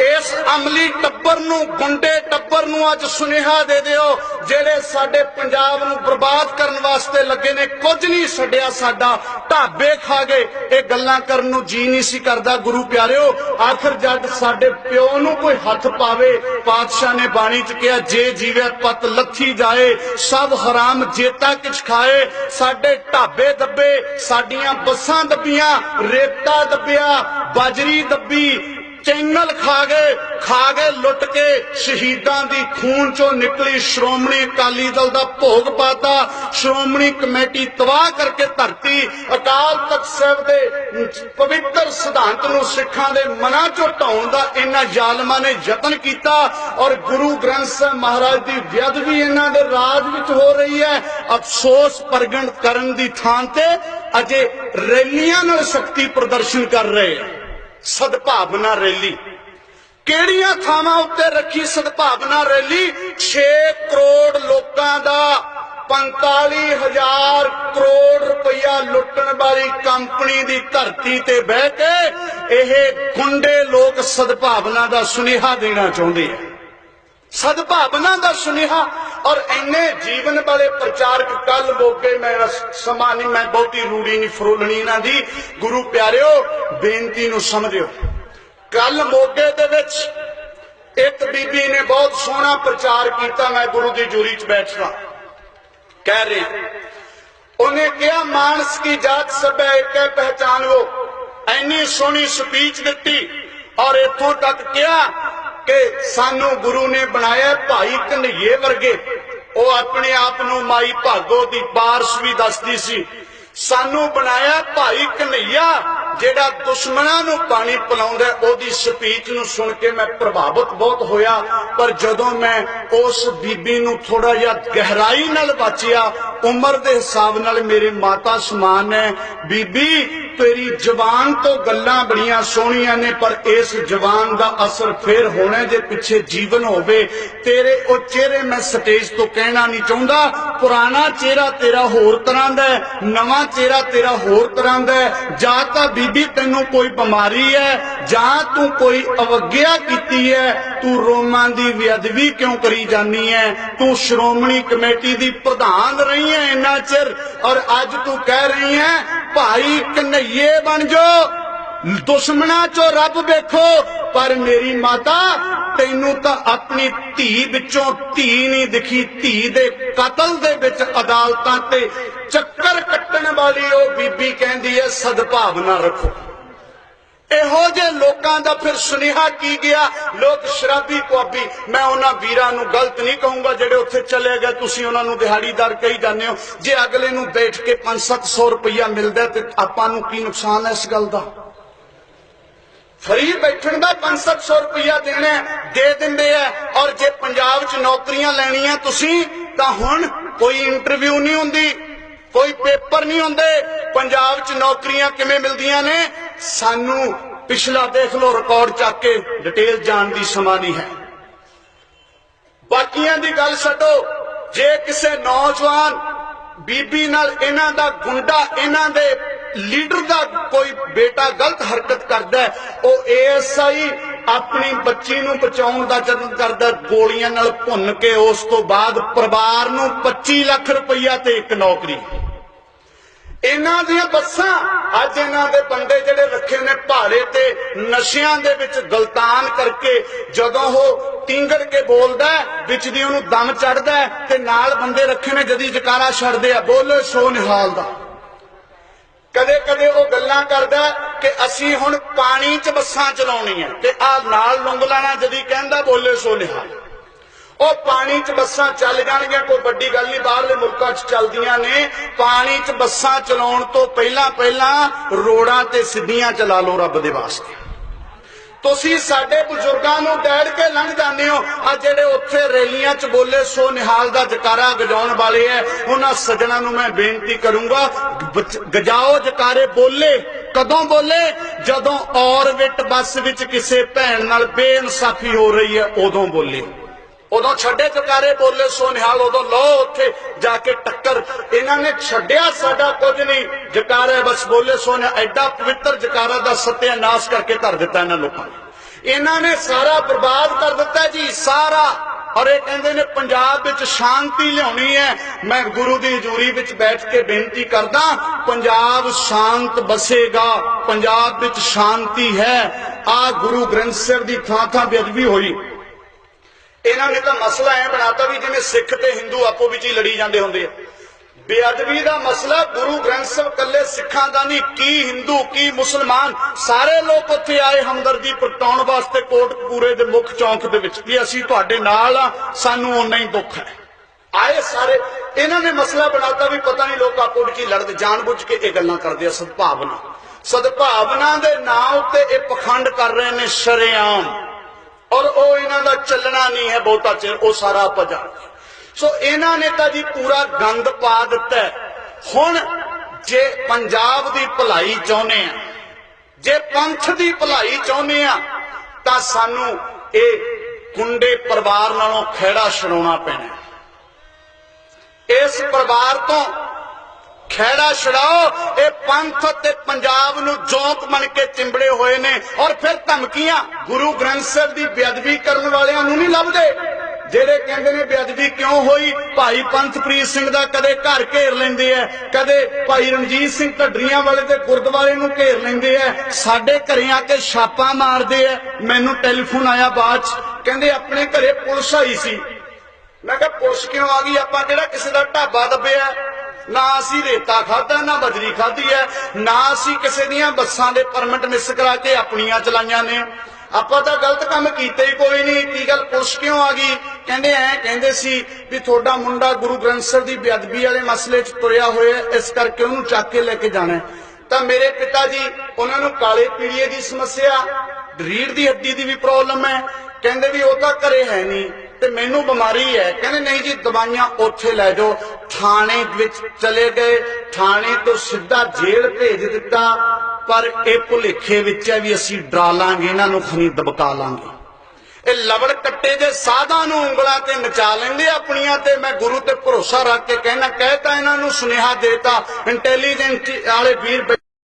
ਇਸ ਅਮਲੀ ਟੱਬਰ ਨੂੰ, ਗੁੰਡੇ ਟੱਬਰ ਨੂੰ ਅੱਜ ਸੁਨੇਹਾ ਦੇ ਦਿਓ, ਜਿਹੜੇ ਸਾਡੇ ਪੰਜਾਬ ਨੂੰ ਬਰਬਾਦ ਕਰਨ ਵਾਸਤੇ ਲੱਗੇ ਨੇ, ਕੁਝ ਨਹੀਂ ਛੱਡਿਆ ਸਾਡਾ, ਢਾਬੇ ਖਾ ਗਏ, ਇਹ ਗੱਲਾਂ ਕਰਨ ਨੂੰ ਜੀ ਨਹੀਂ ਸੀ ਕਰਦਾ, ਗੁਰੂ ਪਿਆਰਿਓ, ਆਖਰ ਜਦ ਸਾਡੇ ਪਿਓ ਨੂੰ ਕੋਈ ਹੱਥ ਪਾਵੇ, ਪਾਤਸ਼ਾਹ ਨੇ ਬਾਣੀ ਚ ਕਿਹਾ, ਜੇ ਜੀਵੇ ਪਤ ਲੱਥੀ ਜਾਏ, ਸਭ ਹਰਾਮ ਜੇਤਾ ਕਿਛ ਖਾਏ, ਸਾਡੇ ਢਾਬੇ ਦੱਬੇ, ਸਾਡੀਆਂ ਬੱਸਾਂ ਦੱਬੀਆਂ, ਰੇਤਾ ਦੱਬਿਆ, ਬਾਜਰੀ ਦੱਬੀ ਚੈਨਲ ਖਾ ਗਏ ਖਾ ਗਏ, ਲੁੱਟ ਕੇ ਸ਼ਹੀਦਾਂ ਦੀ ਖੂਨ ਚੋਂ ਨਿਕਲੀ ਸ਼੍ਰੋਮਣੀ ਅਕਾਲੀ ਦਲ ਦਾ ਭੋਗ ਪਾਤਾ। ਸ਼੍ਰੋਮਣੀ ਕਮੇਟੀ ਤਬਾਹ ਕਰਕੇ ਧਰਤੀ। ਅਕਾਲ ਤਖਤ ਸਾਹਿਬ ਦੇ ਪਵਿੱਤਰ ਸਿਧਾਂਤ ਨੂੰ ਸਿੱਖਾਂ ਦੇ ਮਨਾਂ ਚੋਂ ਢਾਉਣ ਦਾ ਇਹਨਾਂ ਜ਼ਾਲਮਾਂ ਨੇ ਯਤਨ ਕੀਤਾ ਔਰ ਗੁਰੂ ਗ੍ਰੰਥ ਸਾਹਿਬ ਮਹਾਰਾਜ ਦੀ ਬੇਅਦਬੀ ਇਹਨਾਂ ਦੇ ਰਾਜ ਵਿੱਚ ਹੋ ਰਹੀ ਹੈ। ਅਫਸੋਸ ਪ੍ਰਗਟ ਕਰਨ ਦੀ ਥਾਂ ਤੇ ਅਜੇ ਰੈਲੀਆਂ ਨਾਲ ਸ਼ਕਤੀ ਪ੍ਰਦਰਸ਼ਨ ਕਰ ਰਹੇ ਆ। ਸਦਭਾਵਨਾ ਰੈਲੀ। ਕਿਹੜੀਆਂ ਥਾਵਾਂ ਉੱਤੇ ਰੱਖੀ ਸਦਭਾਵਨਾ ਰੈਲੀ? 6 ਕਰੋੜ ਲੋਕਾਂ ਦਾ 45000 ਕਰੋੜ ਰੁਪਇਆ ਲੁੱਟਣ ਵਾਲੀ ਕੰਪਨੀ ਦੀ ਧਰਤੀ ਤੇ ਬਹਿ ਕੇ ਇਹ ਗੁੰਡੇ ਲੋਕ ਸਦਭਾਵਨਾ ਦਾ ਸੁਨੇਹਾ ਦੇਣਾ ਚਾਹੁੰਦੇ ਆ। ਸਦਭਾਵਨਾ ਦਾ ਸੁਨੇਹਾ ਔਰ ਇੰਨੇ ਜੀਵਨ ਵਾਲੇ ਪ੍ਰਚਾਰਕ ਕੱਲ ਮੋਗੇ ਮੈਂ ਰਸ- ਸਮਾਂ ਨਹੀਂ, ਮੈਂ ਬਹੁਤੀ ਰੂੜੀ ਨਹੀਂ, ਫਰੋਲਣੀ ਇਹਨਾਂ ਦੀ। ਬੇਨਤੀ ਨੂੰ ਸਮਝਿਓ। ਕੱਲ ਮੋਗੇ ਦੇ ਵਿੱਚ ਇੱਕ ਬੀਬੀ ਨੇ ਬਹੁਤ ਸੋਹਣਾ ਪ੍ਰਚਾਰ ਕੀਤਾ, ਮੈਂ ਗੁਰੂ ਦੀ ਜੂਰੀ 'ਚ ਬੈਠਦਾ ਕਹਿ ਰਿਹਾ, ਉਹਨੇ ਕਿਹਾ, ਮਾਨਸ ਕੀ ਜਾਤ ਸਭ ਹੈ ਇੱਕ ਹੈ ਪਹਿਚਾਨ ਐਨੀ ਸੋਹਣੀ ਸਪੀਚ ਦਿੱਤੀ ਔਰ ਇੱਥੋਂ ਤੱਕ ਕਿਹਾ ਕਿ ਸਾਨੂੰ ਗੁਰੂ ਨੇ ਬਣਾਇਆ ਭਾਈ ਕਨਈਏ ਵਰਗੇ। ਉਹ ਆਪਣੇ ਆਪ ਨੂੰ ਮਾਈ ਭਾਗੋ ਦੀ ਬਾਰਸ਼ ਵੀ ਦੱਸਦੀ ਸੀ। ਸਾਨੂੰ ਬਣਾਇਆ ਭਾਈ ਕਨਈਆ ਜਿਹੜਾ ਦੁਸ਼ਮਣਾਂ ਨੂੰ ਪਾਣੀ ਪਿਲਾਉਂਦਾ ਉਹਦੀ ਸਪੀਚ ਨੂੰ ਸੁਣ ਕੇ ਮੈਂ ਪ੍ਰਭਾਵਿਤ ਬਹੁਤ ਹੋਇਆ। ਪਰ ਜਦੋਂ ਮੈਂ ਉਸ ਬੀਬੀ ਨੂੰ ਥੋੜਾ ਜਿਹਾ ਗਹਿਰਾਈ ਨਾਲ ਬਾਚਿਆ ਉਮਰ ਦੇ ਹਿਸਾਬ ਨਾਲ ਮੇਰੇ ਮਾਤਾ ਸਮਾਨ ਹੈ, ਬੀਬੀ ਤੇਰੀ ਜ਼ਬਾਨ ਤੋਂ ਗੱਲਾਂ ਬੜੀਆਂ ਸੋਹਣੀਆਂ ਨੇ, ਪਰ ਇਸ ਜ਼ਬਾਨ ਦਾ ਅਸਰ ਫੇਰ ਹੋਣਾ ਜੇ ਪਿੱਛੇ ਜੀਵਨ ਹੋਵੇ। ਤੇਰੇ ਉਹ ਚਿਹਰੇ ਮੈਂ ਸਟੇਜ ਤੋਂ ਕਹਿਣਾ ਨਹੀਂ ਚਾਹੁੰਦਾ। ਪੁਰਾਣਾ ਚਿਹਰਾ ਤੇਰਾ ਹੋਰ ਤਰ੍ਹਾਂ ਦਾ ਨਵਾਂ ਚਿਹਰਾ ਤੇਰਾ ਹੋਰ ਤਰ੍ਹਾਂ ਦਾ ਜਾਂ ਤਾਂ ਬੀਬੀ ਤੈਨੂੰ ਕੋਈ ਬਿਮਾਰੀ ਹੈ, ਜਾਂ ਤੂੰ ਕੋਈ ਅਵਗਿਆ ਕੀਤੀ ਹੈ। ਤੂੰ ਰੋਮਾਂ ਦੀ ਵਿਅਦਵੀ ਕਿਉਂ ਕਰੀ ਜਾਨੀ ਹੈ? ਤੂੰ ਸ਼੍ਰੋਮਣੀ ਕਮੇਟੀ ਦੀ ਪ੍ਰਧਾਨ ਰਹੀ ਹੈ ਇੰਨਾ ਚਿਰ, ਔਰ ਅੱਜ ਤੂੰ ਕਹਿ ਰਹੀ ਹੈ ਭਾਈ ਕਨਈਏ ਬਣ ਜੋ। ਦੁਸ਼ਮਣਾ ਚੋਂ ਰੱਬ ਵੇਖੋ, ਪਰ ਮੇਰੀ ਮਾਤਾ, ਤੈਨੂੰ ਤਾਂ ਆਪਣੀ ਧੀ ਵਿੱਚੋਂ ਧੀ ਨਹੀਂ ਦਿਖੀ। ਧੀ ਦੇ ਕਤਲ ਦੇ ਵਿੱਚ ਅਦਾਲਤਾਂ ਤੇ ਚੱਕਰ ਕੱਟਣ ਵਾਲੀ ਉਹ ਬੀਬੀ ਕਹਿੰਦੀ ਹੈ, ਸਦਭਾਵਨਾ ਰੱਖੋ। ਇਹੋ ਜੇ ਲੋਕਾਂ ਦਾ ਫਿਰ ਸੁਨੇਹਾ ਕੀ ਗਿਆ? ਲੋਕ ਸ਼ਰਾਬੀ ਕੁਆਬੀ ਮੈਂ ਉਹਨਾਂ ਵੀਰਾਂ ਨੂੰ ਗਲਤ ਨਹੀਂ ਕਹੂੰਗਾ ਜਿਹੜੇ ਉੱਥੇ ਚਲੇ ਗਏ, ਤੁਸੀਂ ਉਹਨਾਂ ਨੂੰ ਦਿਹਾੜੀਦਾਰ ਕਹੀ ਜਾਂਦੇ ਹੋ। ਜੇ ਅਗਲੇ ਨੂੰ ਬੈਠ ਕੇ 5-700 ਰੁਪਇਆ ਮਿਲਦਾ ਤੇ ਆਪਾਂ ਨੂੰ ਕੀ ਨੁਕਸਾਨ ਹੈ ਇਸ ਗੱਲ ਦਾ? ਫਰੀ ਬੈਠਣ ਦਾ 5-700 ਰੁਪਇਆ ਦੇਣਾ ਦੇ ਦਿੰਦੇ ਆ ਔਰ ਜੇ ਪੰਜਾਬ 'ਚ ਨੌਕਰੀਆਂ ਲੈਣੀਆਂ ਤੁਸੀਂ, ਤਾਂ ਹੁਣ ਕੋਈ ਇੰਟਰਵਿਊ ਨਹੀਂ ਹੁੰਦੀ, ਕੋਈ ਪੇਪਰ ਨਹੀਂ ਹੁੰਦੇ। ਪੰਜਾਬ 'ਚ ਨੌਕਰੀਆਂ ਕਿਵੇਂ ਮਿਲਦੀਆਂ ਨੇ? ਸਾਨੂੰ ਪਿਛਲਾ ਦੇਖ ਲਓ ਰਿਕਾਰਡ ਚੱਕ ਕੇ ਡਿਟੇਲ ਜਾਣ ਦੀ ਸਮਾਂ ਨਹੀਂ ਹੈ। ਬਾਕੀਆਂ ਦੀ ਗੱਲ ਛੱਡੋ ਜੇ ਕਿਸੇ ਨੌਜਵਾਨ ਬੀਬੀ ਨਾਲ ਇਹਨਾਂ ਦਾ ਗੁੰਡਾ ਇਹਨਾਂ ਦੇ ਲੀਡਰ ਦਾ ਕੋਈ ਬੇਟਾ ਗਲਤ ਹਰਕਤ ਕਰਦਾ ਹੈ, ਉਹ ਏਐਸਆਈ ਆਪਣੀ ਬੱਚੀ ਨੂੰ ਬਚਾਉਣ ਦਾ ਯਤਨ ਕਰਦਾ ਗੋਲੀਆਂ ਨਾਲ ਭੁੰਨ ਕੇ ਉਸ ਤੋਂ ਬਾਅਦ ਪਰਿਵਾਰ ਨੂੰ 25 ਲੱਖ ਰੁਪਈਆ ਤੇ ਇੱਕ ਨੌਕਰੀ। ਇਹਨਾਂ ਦੀਆਂ ਬੱਸਾਂ ਅੱਜ ਇਹਨਾਂ ਦੇ ਬੰਦੇ ਜਿਹੜੇ ਰੱਖੇ ਨੇ ਭਾੜੇ ਤੇ ਨਸ਼ਿਆਂ ਦੇ ਵਿੱਚ ਗਲਤਾਨ ਕਰਕੇ ਜਦੋਂ ਉਹ ਟਿੰਗੜ ਕੇ ਬੋਲਦਾ ਵਿੱਚ ਦੀ ਉਹਨੂੰ ਦਮ ਚੜਦਾ ਤੇ ਨਾਲ ਬੰਦੇ ਰੱਖੇ ਨੇ ਜਦੀ ਜਕਾਰਾ ਛੱਡਦੇ ਆ, ਬੋਲੇ ਸੋ ਨਿਹਾਲ ਦਾ। ਕਦੇ ਕਦੇ ਉਹ ਗੱਲਾਂ ਕਰਦਾ ਕਿ ਅਸੀਂ ਹੁਣ ਪਾਣੀ 'ਚ ਬੱਸਾਂ ਚਲਾਉਣੀ ਹੈ ਤੇ ਆ ਨਾਲ ਲੰਗਲਾਣਾ ਜਦੀ ਕਹਿੰਦਾ, ਬੋਲੇ ਸੋ ਨਿਹਾਲ। ਉਹ ਪਾਣੀ 'ਚ ਬੱਸਾਂ ਚੱਲ ਜਾਣਗੀਆਂ, ਕੋਈ ਵੱਡੀ ਗੱਲ ਨਹੀਂ, ਬਾਹਰਲੇ ਮੁਲਕਾਂ 'ਚ ਚੱਲਦੀਆਂ ਨੇ। ਪਾਣੀ 'ਚ ਬੱਸਾਂ ਚਲਾਉਣ ਤੋਂ ਪਹਿਲਾਂ ਪਹਿਲਾਂ ਰੋੜਾਂ ਤੇ ਸਿੱਧੀਆਂ ਚਲਾ ਲਓ ਰੱਬ ਦੇ ਵਾਸਤੇ। ਤੁਸੀਂ ਸਾਡੇ ਬਜ਼ੁਰਗਾਂ ਨੂੰ ਡੈੜ ਕੇ ਲੰਘ ਜਾਂਦੇ ਹੋ। ਆ ਜਿਹੜੇ ਉੱਥੇ ਰੈਲੀਆਂ 'ਚ ਬੋਲੇ ਸੋ ਨਿਹਾਲ ਦਾ ਜਕਾਰਾ ਗਜਾਉਣ ਵਾਲੇ ਐ, ਉਹਨਾਂ ਸੱਜਣਾ ਨੂੰ ਮੈਂ ਬੇਨਤੀ ਕਰੂੰਗਾ ਗਜਾਓ ਜਕਾਰੇ ਬੋਲੇ। ਕਦੋਂ ਬੋਲੇ? ਜਦੋਂ ਔਰਬਿਟ ਬੱਸ ਵਿੱਚ ਕਿਸੇ ਭੈਣ ਨਾਲ ਬੇਇਨਸਾਫੀ ਹੋ ਰਹੀ ਹੈ ਉਦੋਂ ਬੋਲੇ। ਉਦੋਂ ਛੱਡੇ ਜਕਾਰੇ ਬੋਲੇ ਸੋ ਨਿਹਾਲ ਉਦੋਂ ਲੋ ਉੱਥੇ ਜਾ ਕੇ ਟੱਕਰ। ਇਹਨਾਂ ਨੇ ਛੱਡਿਆ ਸਾਡਾ ਕੁਝ ਨਹੀਂ। ਜਕਾਰੇ ਬਸ ਬੋਲੇ ਸੋ ਐਡਾ ਪਵਿੱਤਰ ਜਕਾਰਾ ਦਾ ਸਤਿਆਨਾਸ਼ ਕਰਕੇ ਧਰ ਦਿੱਤਾ ਇਹਨਾਂ ਲੋਕਾਂ ਨੇ। ਇਹਨਾਂ ਨੇ ਸਾਰਾ ਬਰਬਾਦ ਕਰ ਦਿੱਤਾ ਜੀ, ਸਾਰਾ। ਔਰ ਇਹ ਕਹਿੰਦੇ ਨੇ, ਪੰਜਾਬ ਵਿੱਚ ਸ਼ਾਂਤੀ ਲਿਆਉਣੀ ਹੈ। ਮੈਂ ਗੁਰੂ ਦੀ ਹਜ਼ੂਰੀ ਵਿੱਚ ਬੈਠ ਕੇ ਬੇਨਤੀ ਕਰਦਾ, ਪੰਜਾਬ ਸ਼ਾਂਤ ਬਸੇਗਾ। ਪੰਜਾਬ ਵਿੱਚ ਸ਼ਾਂਤੀ ਹੈ। ਆ ਗੁਰੂ ਗ੍ਰੰਥ ਸਾਹਿਬ ਦੀ ਥਾਂ ਥਾਂ ਬੇਅਦਬੀ ਹੋਈ। ਇਹਨਾਂ ਨੇ ਤਾਂ ਮਸਲਾ ਐ ਬਣਾਤਾ ਵੀ ਜਿਵੇਂ ਸਿੱਖ ਤੇ ਹਿੰਦੂ ਆਪੋ ਵਿੱਚ ਹੀ ਲੜੀ ਜਾਂਦੇ ਹੁੰਦੇ ਆ। ਬੇਅਦਬੀ ਦਾ ਮਸਲਾ, ਗੁਰੂ ਗ੍ਰੰਥ ਸਾਹਿਬ ਕੱਲੇ ਸਿੱਖਾਂ ਦਾ ਨਹੀਂ, ਕੀ ਹਿੰਦੂ, ਕੀ ਮੁਸਲਮਾਨ, ਸਾਰੇ ਲੋਕ ਉੱਥੇ ਆਏ ਹਮਦਰਦੀ ਪ੍ਰਗਟਾਉਣ ਵਾਸਤੇ ਕੋਟਕਪੂਰੇ ਦੇ ਮੁੱਖ ਚੌਂਕ ਦੇ ਵਿੱਚ ਕਿ ਅਸੀਂ ਤੁਹਾਡੇ ਨਾਲ ਆ, ਸਾਨੂੰ ਓਨਾ ਹੀ ਦੁੱਖ ਹੈ। ਆਏ ਸਾਰੇ, ਇਹਨਾਂ ਨੇ ਮਸਲਾ ਬਣਾਤਾ ਵੀ ਪਤਾ ਨਹੀਂ ਲੋਕ ਆਪੋ ਵਿੱਚ ਹੀ ਲੜਦੇ, ਜਾਣਬੁੱਝ ਕੇ ਇਹ ਗੱਲਾਂ ਕਰਦੇ ਆ, ਸਦਭਾਵਨਾ। ਸਦਭਾਵਨਾ ਦੇ ਨਾਂ ਉੱਤੇ ਇਹ ਪਖੰਡ ਕਰ ਰਹੇ ਨੇ ਸ਼ਰੇਆਮ। ਔਰ ਉਹ ਇਹਨਾਂ ਦਾ ਚੱਲਣਾ ਨਹੀਂ ਹੈ ਬਹੁਤਾ ਚਿਰ, ਉਹ ਸਾਰਾ ਆਪਾਂ ਜਾਣਦੇ ਸੋ ਇਹਨਾਂ ਨੇ ਤਾਂ ਜੀ ਪੂਰਾ ਗੰਦ ਪਾ ਦਿੱਤਾ ਹੁਣ ਜੇ ਪੰਜਾਬ ਦੀ ਭਲਾਈ ਚਾਹੁੰਦੇ ਆ, ਜੇ ਪੰਥ ਦੀ ਭਲਾਈ ਚਾਹੁੰਦੇ ਆ, ਤਾਂ ਸਾਨੂੰ ਇਹ ਕੁੰਡੇ ਪਰਿਵਾਰ ਨਾਲੋਂ ਖਹਿੜਾ ਛਡਾਉਣਾ ਪੈਣਾ ਇਸ ਪਰਿਵਾਰ ਤੋਂ ਖਹਿੜਾ ਛਡਾਓ, ਇਹ ਪੰਥ ਤੇ ਪੰਜਾਬ ਨੂੰ ਜੋਕ ਬਣ ਕੇ ਚਿੰਬੜੇ ਹੋਏ ਨੇ। ਔਰ ਫਿਰ ਧਮਕੀਆਂ, ਗੁਰੂ ਗ੍ਰੰਥ ਸਾਹਿਬ ਦੀ ਬੇਅਦਬੀ ਕਰਨ ਵਾਲਿਆਂ ਨੂੰ ਨਹੀਂ ਲੱਭਦੇ। ਜਿਹੜੇ ਕਹਿੰਦੇ ਨੇ ਬੇਅਦਬੀ ਕਿਉਂ ਹੋਈ? ਭਾਈ ਪੰਥਪ੍ਰੀਤ ਸਿੰਘ ਦਾ ਕਦੇ ਘਰ ਘੇਰ ਲੈਂਦੇ ਐ, ਕਦੇ ਭਾਈ ਰਣਜੀਤ ਸਿੰਘ ਢੱਡਰੀਆਂ ਵਾਲੇ ਦੇ ਗੁਰਦੁਆਰੇ ਨੂੰ ਘੇਰ ਲੈਂਦੇ ਐ। ਸਾਡੇ ਘਰੇ ਆ ਕੇ ਛਾਪਾਂ ਮਾਰਦੇ ਐ। ਮੈਨੂੰ ਟੈਲੀਫੋਨ ਆਇਆ ਬਾਅਦ ਚ, ਕਹਿੰਦੇ ਆਪਣੇ ਘਰੇ ਪੁਲਿਸ ਆਈ ਸੀ। ਮੈਂ ਕਿਹਾ, ਪੁਲਿਸ ਕਿਉਂ ਆ ਗਈ? ਆਪਾਂ ਕਿਹੜਾ ਕਿਸੇ ਦਾ ਢਾਬਾ ਦੱਬਿਆ? ਨਾ ਅਸੀਂ ਰੇਤਾ ਖਾਦਾ ਨਾ ਬਜਰੀ ਖਾਧੀ ਹੈ। ਨਾ ਅਸੀਂ ਕਿਸੇ ਦੀਆਂ ਬੱਸਾਂ ਦੇ ਪਰਮਿਟ ਮਿਸ ਕਰਾ ਕੇ ਆਪਣੀਆਂ ਚਲਾਈਆਂ ਨੇ। ਆਪਾਂ ਤਾਂ ਗਲਤ ਕੰਮ ਕੀਤਾ ਹੀ ਕੋਈ ਨਹੀਂ। ਕੀ ਗੱਲ ਪੁਲਿਸ ਕਿਉਂ ਆ ਗਈ? ਕਹਿੰਦੇ ਐ ਕਹਿੰਦੇ ਸੀ ਵੀ ਤੁਹਾਡਾ ਮੁੰਡਾ ਗੁਰੂ ਗ੍ਰੰਥ ਸਾਹਿਬ ਦੀ ਬੇਅਦਬੀ ਵਾਲੇ ਮਸਲੇ 'ਚ ਤੁਰਿਆ ਹੋਇਆ ਇਸ ਕਰਕੇ ਉਹਨੂੰ ਚੱਕ ਕੇ ਲੈ ਕੇ ਜਾਣਾ ਤਾਂ ਮੇਰੇ ਪਿਤਾ ਜੀ, ਉਹਨਾਂ ਨੂੰ ਕਾਲੇ ਪੀੜੀਏ ਦੀ ਸਮੱਸਿਆ ਰੀੜ ਦੀ ਹੱਡੀ ਦੀ ਵੀ ਪ੍ਰੋਬਲਮ ਹੈ। ਕਹਿੰਦੇ ਵੀ ਉਹ ਤਾਂ ਘਰੇ ਹੈ ਨਹੀਂ। ਤੇ ਮੈਨੂੰ ਬਿਮਾਰੀ ਹੈ। ਕਹਿੰਦੇ, ਨਹੀਂ ਜੀ, ਦਵਾਈਆਂ ਉੱਥੇ ਲੈ ਜਾਓ। ਥਾਣੇ ਵਿੱਚ ਚਲੇ ਗਏ। ਥਾਣੇ ਤੋਂ ਸਿੱਧਾ ਜੇਲ੍ਹ ਭੇਜ ਦਿੱਤਾ। ਪਰ ਇਹ ਭੁਲੇਖੇ ਵਿੱਚ ਹੈ ਵੀ ਅਸੀਂ ਡਰਾ ਲਾਂਗੇ ਇਹਨਾਂ ਨੂੰ ਖਨੀ ਦਬਕਾ ਲਾਂਗੇ। ਇਹ ਲਵੜ ਕੱਟੇ ਦੇ ਸਾਧਾਂ ਨੂੰ ਉਂਗਲਾਂ ਤੇ ਨਚਾ ਲੈਂਦੇ ਆਪਣੀਆਂ ਤੇ ਮੈਂ ਗੁਰੂ ਤੇ ਭਰੋਸਾ ਰੱਖ ਕੇ ਕਹਿਣਾ ਕਹਿਤਾ ਇਹਨਾਂ ਨੂੰ ਸੁਨੇਹਾ ਦੇਤਾ। ਇੰਟੈਲੀਜੈਂਟ ਵਾਲੇ ਵੀਰ